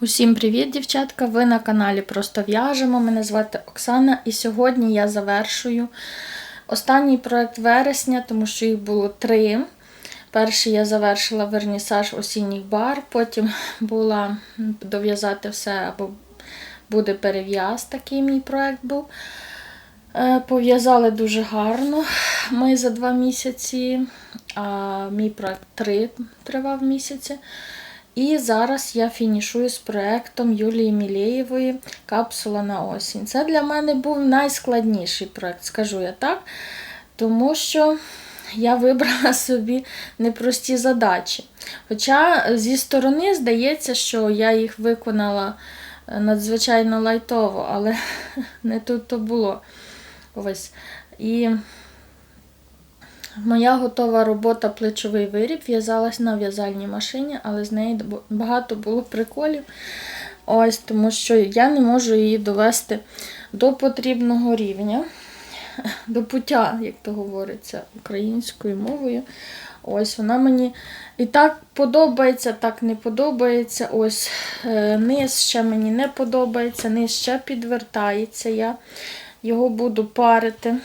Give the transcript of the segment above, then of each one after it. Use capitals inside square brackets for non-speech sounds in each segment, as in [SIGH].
Усім привіт, дівчатка! Ви на каналі Просто в'яжемо. Мене звати Оксана, і сьогодні я завершую останній проект вересня, тому що їх було три. Перший я завершила вернісаж осінніх бар, потім [LAUGHS] була дов'язати все або буде перев'яз, такий мій проект був. Е, Пов'язали дуже гарно. Ми за два місяці, а мій проект три тривав місяці. І зараз я фінішую з проєктом Юлії Мілєєвої Капсула на осінь. Це для мене був найскладніший проєкт, скажу я так, тому що я вибрала [LAUGHS] собі непрості задачі. Хоча зі сторони здається, що я їх виконала е, надзвичайно лайтово, але [LAUGHS] не тут то було. Ось. І Моя готова робота плечовий виріб в'язалась на в'язальній машині, але з неї багато було приколів. Ось, тому що я не можу її довести до потрібного рівня, [LAUGHS] до пуття, як то говориться, українською мовою. Ось вона мені і так подобається, так не подобається. Ось е, низ ще мені не подобається, низ ще підвертається. Я його буду парити.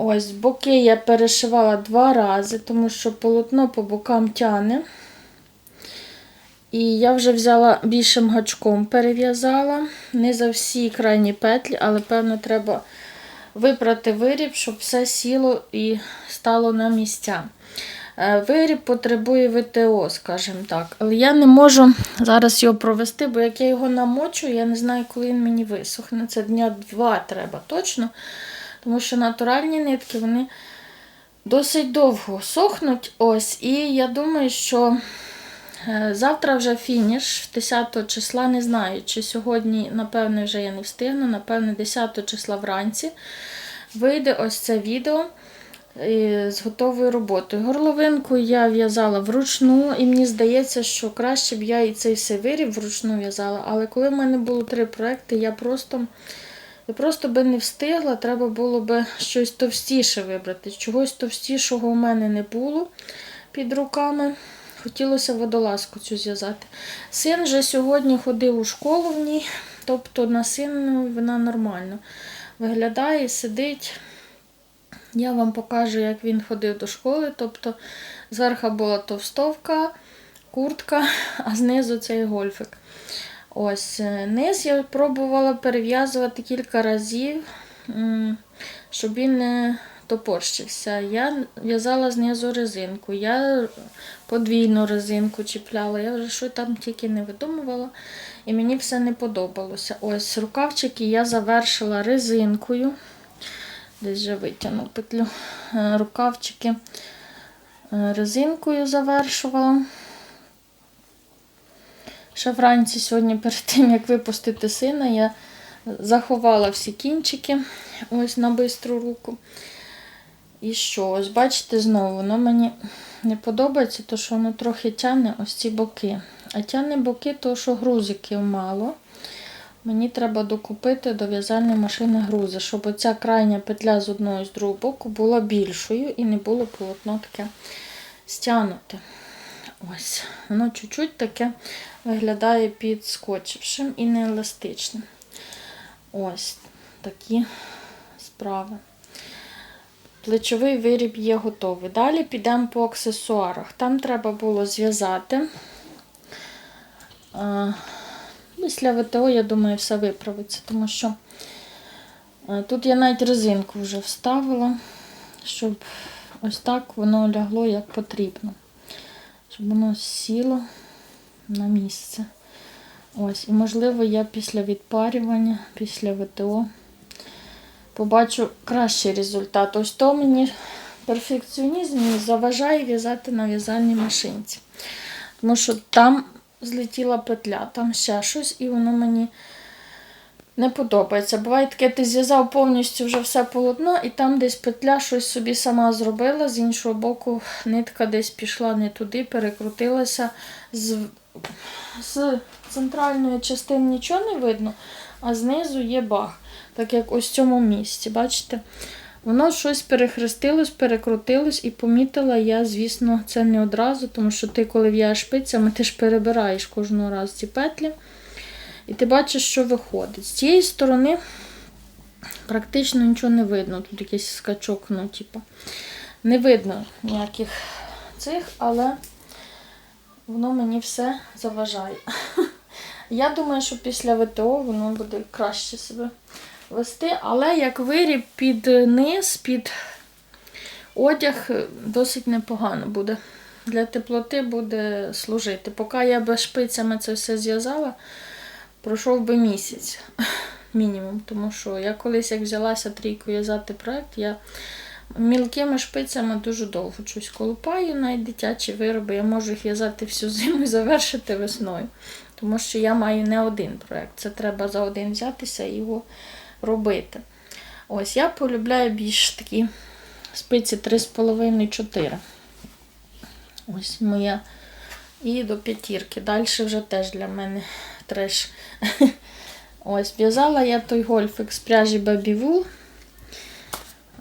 Ось, боки я перешивала два рази, тому що полотно по бокам тяне. І я вже взяла більшим гачком, перев'язала. Не за всі крайні петлі, але, певно, треба випрати виріб, щоб все сіло і стало на місця. Е, Виріб потребує ВТО, скажімо так. Але я не можу зараз його провести, бо як я його намочу, я не знаю, коли він мені висохне. Це дня два треба точно. Тому що натуральні нитки вони досить довго сохнуть. Ось. І я думаю, що е, завтра вже фініш 10 числа. Не знаю, чи сьогодні, напевне, вже я не встигну, напевне, 10 числа вранці вийде ось це відео е, з готовою роботою. Горловинку я в'язала вручну, і мені здається, що краще б я і цей все виріб вручну в'язала. Але коли в мене було три проекти, я просто. Я просто би не встигла, треба було би щось товстіше вибрати. Чогось товстішого у мене не було під руками. Хотілося водолазку цю зв'язати. Син вже сьогодні ходив у школу в ній, тобто на сину вона нормально виглядає, сидить. Я вам покажу, як він ходив до школи. Тобто зверху була товстовка, куртка, а знизу цей гольфик. Ось е, низ я пробувала перев'язувати кілька разів, щоб він не топорщився. Я в'язала знизу резинку, я подвійну резинку чіпляла, я вже що там тільки не видумувала, і мені все не подобалося. Ось рукавчики я завершила резинкою. Десь вже витягну петлю. Е, Рукавчики е, резинкою завершувала. Ще вранці сьогодні, перед тим, як випустити сина, я заховала всі кінчики ось на бистру руку. І що? Ось бачите, знову воно мені не подобається, тому що воно трохи тягне ось ці боки. А тягне боки, тому що грузиків мало. Мені треба докупити до в'язальної машини грузи, щоб оця крайня петля з одного і з другого боку була більшою і не було полотно таке стягнуте. Ось, воно чуть-чуть таке виглядає підскочившим і нееластичним. Ось такі справи. Плечовий виріб є готовий. Далі підемо по аксесуарах. Там треба було зв'язати. Після ВТО, я думаю, все виправиться, тому що тут я навіть резинку вже вставила, щоб ось так воно лягло як потрібно щоб воно сіло на місце. Ось, і можливо, я після відпарювання, після ВТО побачу кращий результат. Ось то мені перфекціонізм заважає в'язати на в'язальній машинці. Тому що там злетіла петля, там ще щось, і воно мені не подобається. Буває таке, ти зв'язав повністю вже все полотно, і там десь петля щось собі сама зробила, з іншого боку, нитка десь пішла не туди, перекрутилася. З, з центральної частини нічого не видно, а знизу є баг. Так як ось в цьому місці. Бачите? Воно щось перехрестилось, перекрутилось і помітила я, звісно, це не одразу, тому що ти, коли в'яєш шпицями, ти ж перебираєш кожного разу ці петлі. І ти бачиш, що виходить. З цієї сторони практично нічого не видно. Тут якийсь скачок, ну, типу, не видно ніяких цих, але воно мені все заважає. [LAUGHS] Я думаю, що після ВТО воно буде краще себе вести, але як виріб під низ, під одяг досить непогано буде. Для теплоти буде служити. Поки я без шпицями це все зв'язала, пройшов би місяць [LAUGHS] мінімум. Тому що я колись як взялася трійку в'язати проект, я мілкими шпицями дуже довго щось колупаю, навіть дитячі вироби. Я можу їх в'язати всю зиму і завершити весною. Тому що я маю не один проект. Це треба за один взятися і його робити. Ось я полюбляю більш такі спиці 3,5-4. Ось моя. І до п'ятірки. Далі вже теж для мене треш. [LAUGHS] Ось, в'язала я той гольфик з пряжі.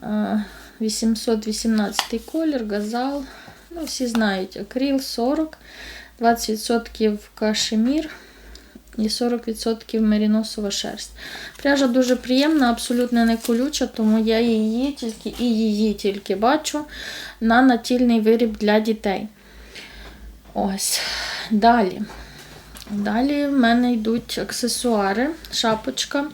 А, 818 колір, газал. Ну, всі знають, акрил 40, 20% кашемір і 40% меріносова шерсть. Пряжа дуже приємна, абсолютно не колюча, тому я її тільки і її тільки бачу на натільний виріб для дітей. Ось. Далі. Далі в мене йдуть аксесуари, шапочка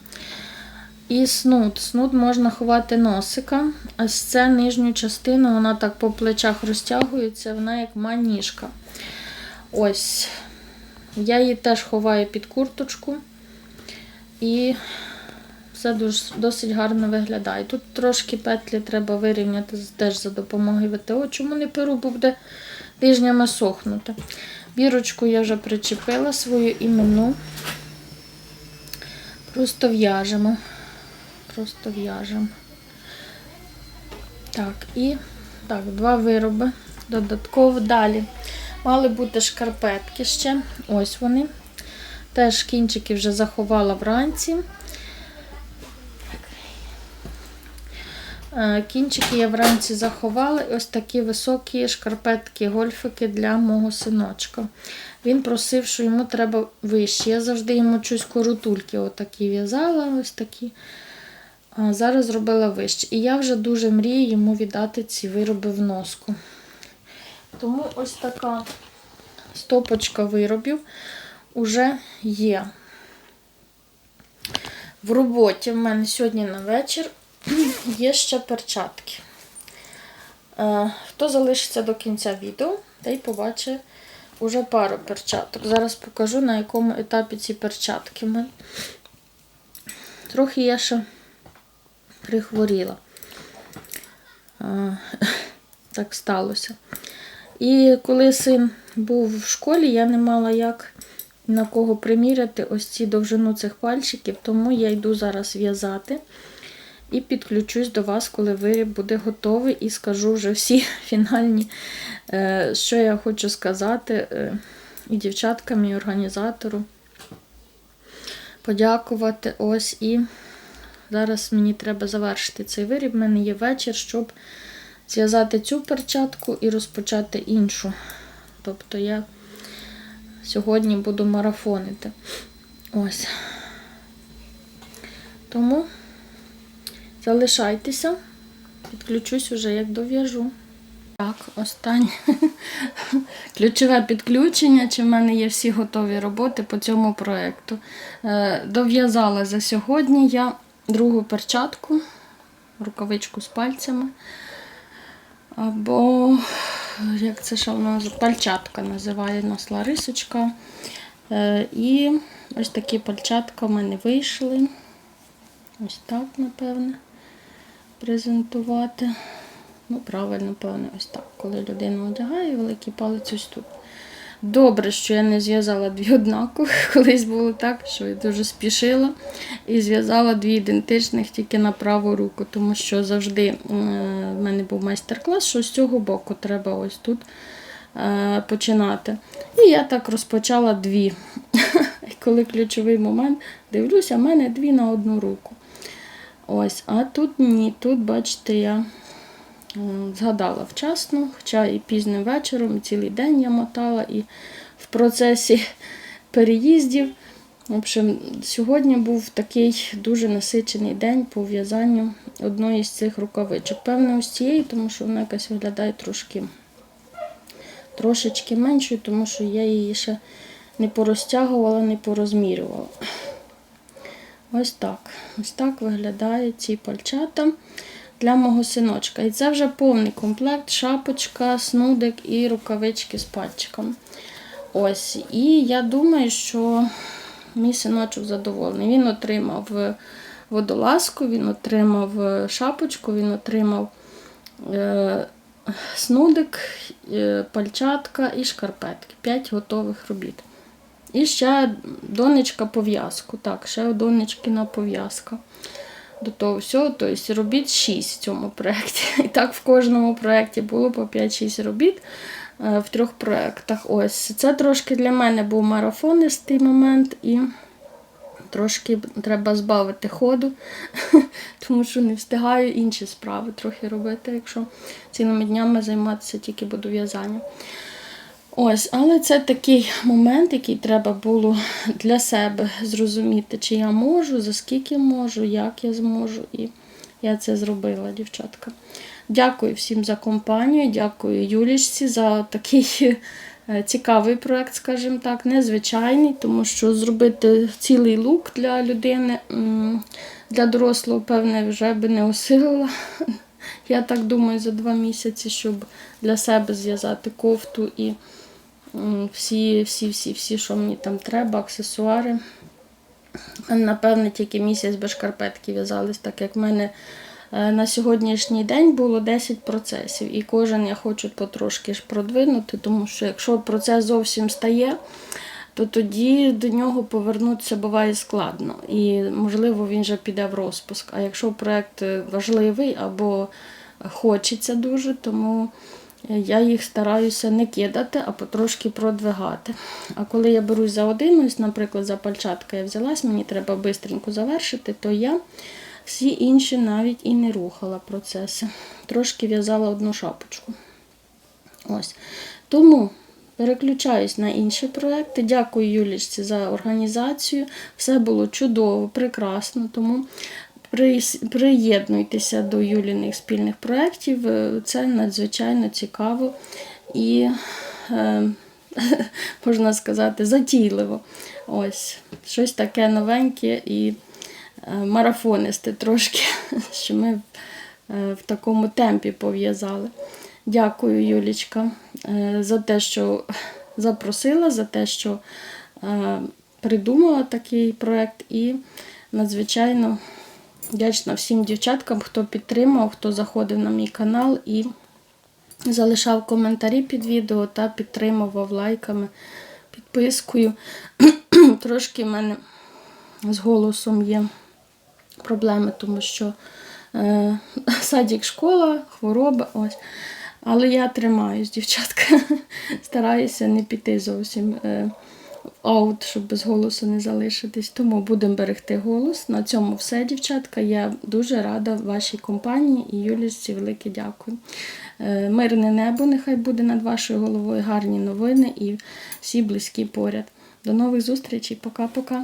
і снуд. Снуд можна ховати носика. Ось це нижню частину, вона так по плечах розтягується, вона як маніжка. Ось. Я її теж ховаю під курточку. І все дуже, досить гарно виглядає. Тут трошки петлі треба вирівняти теж за допомогою ВТО. Чому не перу, бо буде тижнями сохнути. Бірочку я вже причепила свою іменну. Просто в'яжемо. Просто в'яжемо. Так, і так, два вироби. Додатково далі. Мали бути шкарпетки ще. Ось вони. Теж кінчики вже заховала вранці. Кінчики я вранці заховала. Ось такі високі шкарпетки, гольфики для мого синочка. Він просив, що йому треба вище. Я завжди йому щось коротульки отакі в'язала, ось такі. А зараз зробила вище. І я вже дуже мрію йому віддати ці вироби в носку. Тому ось така стопочка виробів уже є. В роботі в мене сьогодні на вечір є ще перчатки. Е, Хто залишиться до кінця відео, той побачить уже пару перчаток. Зараз покажу, на якому етапі ці перчатки. Трохи я ще прихворіла. Е, [LAUGHS] Так сталося. І коли син був в школі, я не мала як на кого приміряти ось ці довжину цих пальчиків, тому я йду зараз в'язати і підключусь до вас, коли виріб буде готовий, і скажу вже всі [LAUGHS] фінальні, е, що я хочу сказати е, і дівчаткам, і організатору. Подякувати. Ось і зараз мені треба завершити цей виріб. У мене є вечір, щоб зв'язати цю перчатку і розпочати іншу. Тобто я сьогодні буду марафонити. Ось. Тому залишайтеся, підключусь уже, як дов'яжу. Так, останнє [LAUGHS] ключове підключення, чи в мене є всі готові роботи по цьому проєкту. Е, Дов'язала за сьогодні я другу перчатку, рукавичку з пальцями. Або, як це що воно пальчатка називає нас Ларисочка. Е, І ось такі пальчатка в мене вийшли. Ось так, напевне, презентувати. Ну, правильно, певне, ось так. Коли людина одягає, великий палець ось тут. Добре, що я не зв'язала дві однакових. [LAUGHS] Колись було так, що я дуже спішила і зв'язала дві ідентичних тільки на праву руку, тому що завжди е, в мене був майстер-клас, що з цього боку треба ось тут е, починати. І я так розпочала дві. [LAUGHS] Коли ключовий момент, дивлюся, в мене дві на одну руку. Ось, а тут ні. Тут, бачите, я згадала вчасно, хоча і пізним вечором, і цілий день я мотала, і в процесі [LAUGHS] переїздів. В общем, сьогодні був такий дуже насичений день по в'язанню одної з цих рукавичок. Певне, ось цієї, тому що вона якась виглядає трошки трошечки меншою, тому що я її ще не порозтягувала, не порозмірювала. Ось так. Ось так виглядають ці пальчата для мого синочка. І це вже повний комплект: шапочка, снудик і рукавички з пальчиком. Ось. І я думаю, що мій синочок задоволений. Він отримав водолазку, він отримав шапочку, він отримав е, снудик, е, пальчатка і шкарпетки. П'ять готових робіт. І ще донечка пов'язку. Так, ще у пов'язка. До того всього, тобто робіт 6 в цьому проєкті. І так в кожному проєкті було по 5-6 робіт е, в трьох проєктах. Ось це трошки для мене був марафонистий момент, і трошки треба збавити ходу, [LAUGHS] тому що не встигаю інші справи трохи робити, якщо цілими днями займатися тільки буду в'язанням. Ось, але це такий момент, який треба було для себе зрозуміти, чи я можу, за скільки можу, як я зможу. І я це зробила, дівчатка. Дякую всім за компанію, дякую Юлічці за такий е, цікавий проект, скажімо так, незвичайний, тому що зробити цілий лук для людини, для дорослого, певне, вже би не осилила. Я так думаю, за два місяці, щоб для себе зв'язати кофту і всі, всі, всі, всі, що мені там треба, аксесуари. Напевне, тільки місяць без шкарпетки в'язались, так як в мене е, на сьогоднішній день було 10 процесів. І кожен я хочу потрошки ж продвинути, тому що якщо процес зовсім стає, то тоді до нього повернутися буває складно. І, можливо, він вже піде в розпуск. А якщо проєкт важливий або хочеться дуже, тому я їх стараюся не кидати, а потрошки продвигати. А коли я берусь за один, ось, наприклад, за пальчатка я взялась, мені треба швидко завершити, то я всі інші навіть і не рухала процеси. Трошки в'язала одну шапочку. Ось. Тому переключаюсь на інші проекти. Дякую Юлічці за організацію. Все було чудово, прекрасно. Тому приєднуйтеся до Юліних спільних проєктів. Е, Це надзвичайно цікаво і, е, [LAUGHS] можна сказати, затійливо. Ось, щось таке новеньке і е, марафонисте трошки, [LAUGHS] що ми в такому темпі пов'язали. Дякую, Юлічка, за те, що [LAUGHS] запросила, за те, що придумала такий проєкт, і надзвичайно вдячна всім дівчаткам, хто підтримав, хто заходив на мій канал і залишав коментарі під відео та підтримував лайками, підпискою. [CLEARS THROAT] Трошки в мене з голосом є проблеми, тому що е, [LAUGHS] садик, школа, хвороба. Ось. Але я тримаюсь, дівчатка. [LAUGHS] Стараюся не піти зовсім е, аут, щоб без голосу не залишитись. Тому будемо берегти голос. На цьому все, дівчатка. Я дуже рада вашій компанії і Юлічці велике дякую. Е, Мирне небо нехай буде над вашою головою, гарні новини і всі близькі поряд. До нових зустрічей. Пока-пока.